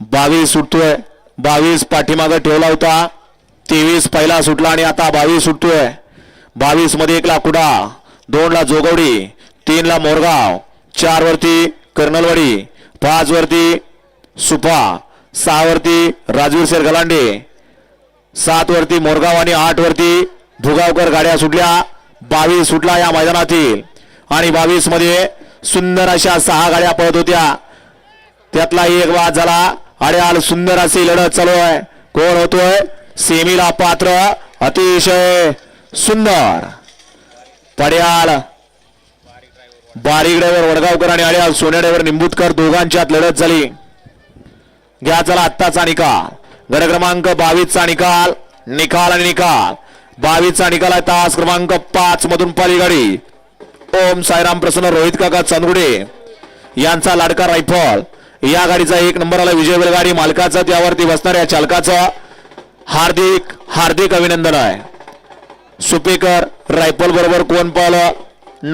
बावीस सुटतोय. बावीस पाठीमागं ठेवला होता. तेवीस पहिला सुटला आणि आता बावीस सुटतोय. बावीसमध्ये एक लाकुडा दोनला जोगवडी तीनला मोरगाव चार वरती कर्नलवाडी पाच वरती सुपा सहा वरती राजवीर शेर गलांडे सात वरती मोरगाव आणि आठ वरती भुगावकर गाड्या सुटल्या. बावीस सुटला या मैदानातील. आणि बावीसमध्ये सुंदर अशा सहा गाड्या पळत होत्या. त्यातला एक वाद झाला. अड्याल सुंदर अशी लढत चालू आहे कोण होतोय सेमीला पात्र अतिशय सुंदर। पड्याल बारीक ड्रायव्हर वडगावकर आणि अड्याल सोन्या ड्रायव्हर निंबूतकर दोघांच्यात लढत झाली। घ्या चला आत्ताचा निकाल। गड क्रमांक बावीसचा निकाल निकाल आणि निकाल। बावीसचा निकाल आहे तास क्रमांक पाच मधून पाली गाडी ओम साईराम प्रसन्न रोहित काका चंदगुडे यांचा लाडका रायफल। या गाडीचा एक नंबर आला विजय गाडी मालकाचा त्यावरती बसणाऱ्या चालकाचा हार्दिक हार्दिक अभिनंदन आहे. सुपेकर रायफल बरोबर कोण पावलं